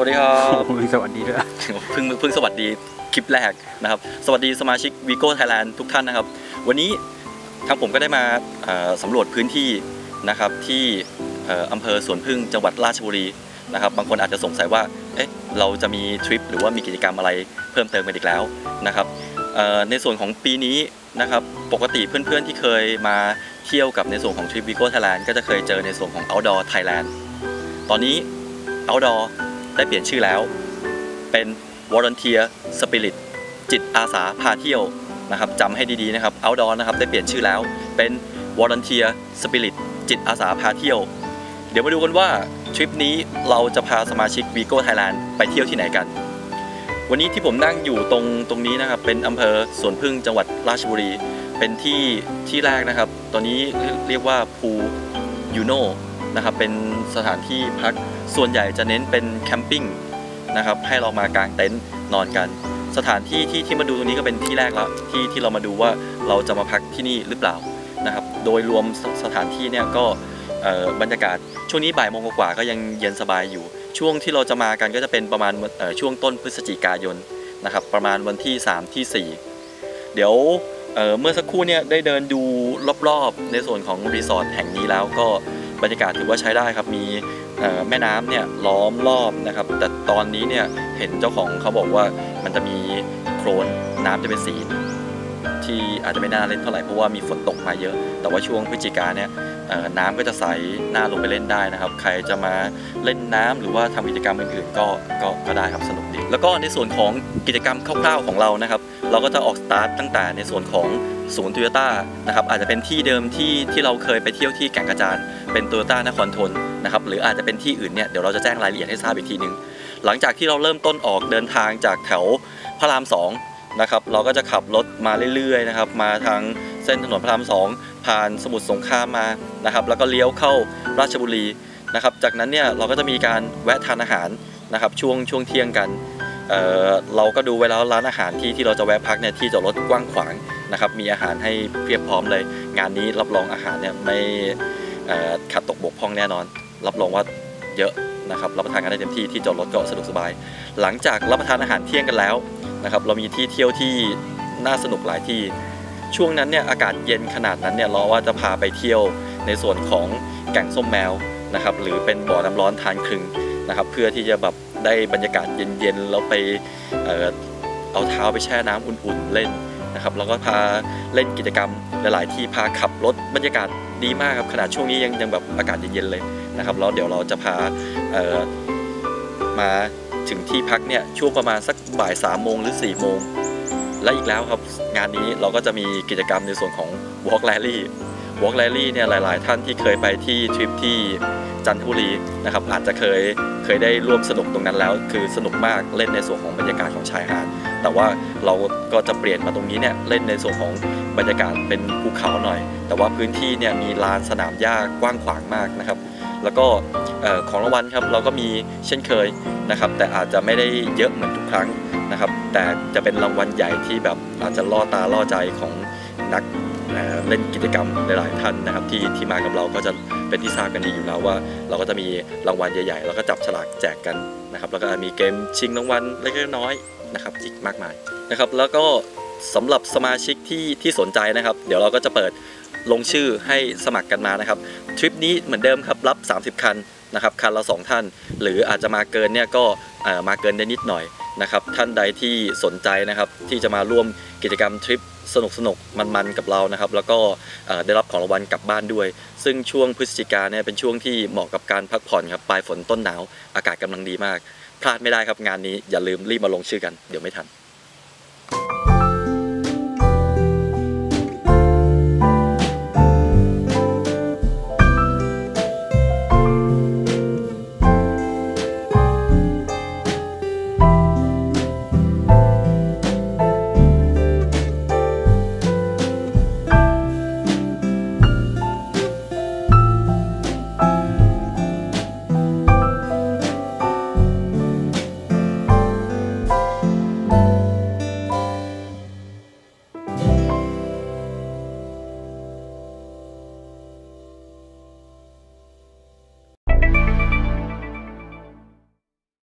วัสดีครับโอ้ยสวัสดีด้วยเพิ่งเพิ่งสวัสดีคลิปแรกนะครับ สวัสดีสมาชิกวีโก้ไทยแลนด์ทุกท่านนะครับ วันนี้ทางผมก็ได้มาเอ่อสำรวจพื้นที่นะครับที่เอ่ออำเภอสวนพึ่งจังหวัดราชบุรีนะครับบางคนอาจจะสงสัยว่าเอ๊ะเราจะมีทริปหรือว่ามีกิจกรรมอะไรเพิ่มเติมกันอีกแล้วนะครับเอ่อในส่วนของปีนี้นะครับปกติเพื่อนๆที่เคยมาเที่ยวกับในส่วนของทริปวีโก้ไทยแลนด์ก็จะเคยเจอในส่วนของ outdoor Thailand ตอนนี้ outdoor ได้เปลี่ยนชื่อแล้ว เป็น Volunteer Spirit จิตอาสาพาเที่ยวนะครับจำให้ดีๆนะครับ Outdoor นะครับได้เปลี่ยนชื่อแล้ว เป็น Volunteer Spirit จิตอาสาพาเที่ยว เดี๋ยวมาดูกันว่าทริปนี้เราจะพาสมาชิก Vigo Thailand ไปเที่ยวที่ไหนกัน วันนี้ที่ผมนั่งอยู่ตรงตรงนี้นะครับ เป็นอำเภอสวนพึ่งจังหวัดราชบุรี เป็นที่ที่แรกนะครับ ตอนนี้เรียกว่าภูยูโน นะครับเป็นสถานที่พักส่วนใหญ่จะเน้นเป็นแคมปิ้งนะครับให้เรามากางเต็นท์นอนกัน สถานที่ที่ที่มาดูตรงนี้ก็เป็นที่แรกแล้วที่ที่เรามาดูว่าเราจะมาพักที่นี่หรือเปล่านะครับโดยรวมสสถานที่เนี่ยก็บรรยากาศช่วงนี้บ่ายโมงกว่าก็ยังเย็นสบายอยู่ ช่วงที่เราจะมากันก็จะเป็นประมาณช่วงต้นพฤศจิกายนนะครับประมาณวันที่ 3 ที่ 4 เดี๋ยวเเมื่อสักครู่เนี่ยได้เดินดูรอบๆ ในส่วนของรีสอร์ทแห่งนี้แล้วก็ บรรยากาศถือว่าใช้ได้ครับมีแม่น้ำเนี่ยล้อมรอบนะครับ แต่ตอนนี้เนี่ยเห็นเจ้าของเขาบอกว่ามันจะมีโคลนน้ำจะเป็นสีที่อาจจะไม่น่าเล่นเท่าไหร่เพราะว่ามีฝนตกมาเยอะ แต่ว่าช่วงพฤศจิกาเนี่ย น้ำก็จะใสน่าลงไปเล่นได้นะครับ ใครจะมาเล่นน้ำหรือว่าทำกิจกรรมอื่นๆก็ก็ก็ได้ครับสนุกดี แล้วก็ในส่วนของกิจกรรมคร่าวๆของเรานะครับ เราก็จะออกสตาร์ทตั้งแต่ในส่วนของศูนย์โตโยต้านะครับอาจจะเป็นที่เดิมที่ที่เราเคยไปเที่ยวที่แก่งกระจานเป็นโตโยต้านครทนนะครับหรืออาจจะเป็นที่อื่นเนี่ยเดี๋ยวเราจะแจ้งรายละเอียดให้ทราบอีกทีนึง หลังจากที่เราเริ่มต้นออกเดินทางจากแถวพระรามสองนะครับเราก็จะขับรถมาเรื่อยๆนะครับมาทางเส้นถนนพระรามสอง ผ่านสมุทรสงครามมานะครับแล้วก็เลี้ยวเข้าราชบุรีนะครับจากนั้นเนี่ยเราก็จะมีการแวะทานอาหารนะครับช่วงช่วงเที่ยงกันเเราก็ดูไว้แล้วร้านอาหารที่ที่เราจะแวะพักเนี่ยที่จอดรถกว้างขวางนะครับมีอาหารให้เพียบพร้อมเลย งานนี้รับรองอาหารเนี่ยไม่ขาดตกบกพร่องแน่นอน รับรองว่าเยอะนะครับรับประทานกันได้เต็มที่ที่จอดรถก็สะดวกสบาย หลังจากรับประทานอาหารเที่ยงกันแล้วนะครับเรามีที่เที่ยวที่น่าสนุกหลายที่ ช่วงนั้นเนี่ยอากาศเย็นขนาดนั้นเนี่ยเราว่าจะพาไปเที่ยวในส่วนของแก่งส้มแมวนะครับหรือเป็นบ่อน้ำร้อนทานครึงนะครับเพื่อที่จะแบบได้บรรยากาศเย็นๆแล้วไปเออเอาเท้าไปแช่น้ำอุ่นๆเล่นนะครับแล้วก็พาเล่นกิจกรรมหลายๆที่พาขับรถบรรยากาศดีมากครับขนาดช่วงนี้ยังยังแบบอากาศเย็นๆเลยนะครับแล้วเดี๋ยวเราจะพาเออมาถึงที่พักเนี่ยช่วงประมาณสักบ่ายสามโมงหรือ4ี่โมง และอีกแล้วครับงานนี้เราก็จะมีกิจกรรมในส่วนของ Walk Rally Walk Rally เนี่ยหลาย ๆ ท่านที่เคยไปที่ทริปที่จันทบุรีนะครับอาจจะเคยเคยได้ร่วมสนุกตรงนั้นแล้ว คือสนุกมากเล่นในส่วนของบรรยากาศของชายหาดแต่ว่าเราก็จะเปลี่ยนมาตรงนี้เนี่ยเล่นในส่วนของบรรยากาศเป็นภูเขาหน่อย แต่ว่าพื้นที่เนี่ยมีลานสนามหญ้ากว้างขวางมากนะครับ แล้วก็ของรางวัลครับเราก็มีเช่นเคยนะครับ แต่อาจจะไม่ได้เยอะเหมือนทุกครั้งนะครับ แต่จะเป็นรางวัลใหญ่ที่แบบอาจจะล่อตาล่อใจของนักเล่นกิจกรรมหลาย ๆ ท่านนะครับ ที่ที่มากับเราก็จะเป็นที่ทราบกันดีอยู่แล้วว่า เราก็จะมีรางวัลใหญ่ ๆ แล้วก็จับฉลากแจกกันนะครับ แล้วก็มีเกมชิงรางวัลเล็กๆน้อยๆนะครับอีกมากมายนะครับ แล้วก็สำหรับสมาชิกที่ที่สนใจนะครับ เดี๋ยวเราก็จะเปิดลงชื่อให้สมัครกันมานะครับทริปนี้เหมือนเดิมครับรับ 30 คันนะครับคันละ 2 ท่าน หรืออาจจะมาเกินเนี่ยก็มาเกินได้นิดหน่อย นะครับท่านใดที่สนใจนะครับที่จะมาร่วมกิจกรรมทริปสนุกสนุกๆมันๆกับเรานะครับ แล้วก็ได้รับของรางวัลกลับบ้านด้วย ซึ่งช่วงพฤศจิกาเนี่ยเป็นช่วงที่เหมาะกับการพักผ่อนครับปลายฝนต้นหนาว อากาศกำลังดีมาก พลาดไม่ได้ครับงานนี้อย่าลืมรีบมาลงชื่อกันเดี๋ยวไม่ทัน